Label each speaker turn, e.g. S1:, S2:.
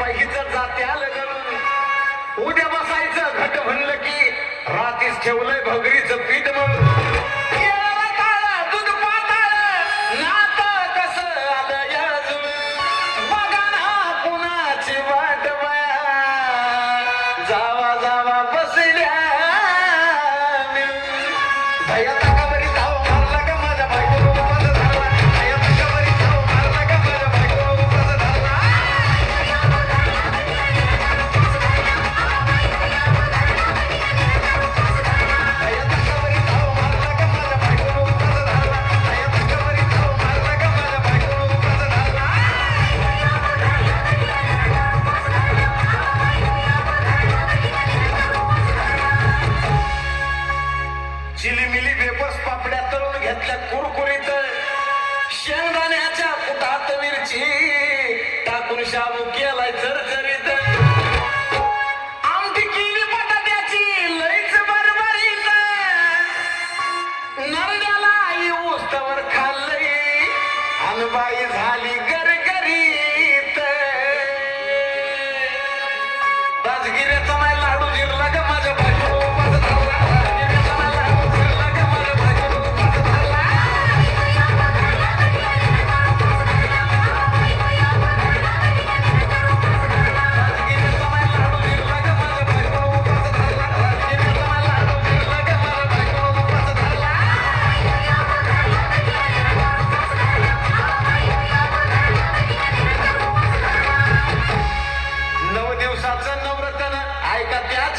S1: पैकीचं जात्या लगन उद्या बसायचं घट म्हणलं की रातीच ठेवलंय भगरीचं पीठ म्हणून. जावा जावा बसल्या चांगल्या कुरकुरीत शेंगदाण्याच्या पुतात मिरची. टाकून शाबू केलाय जरजरीत. आमटी केली बटाट्याची लईच बरबरीत आई उस्तावर झाली गरगरीत दाजगिऱ्याचा अडचण नम्रतानं ऐका त्या.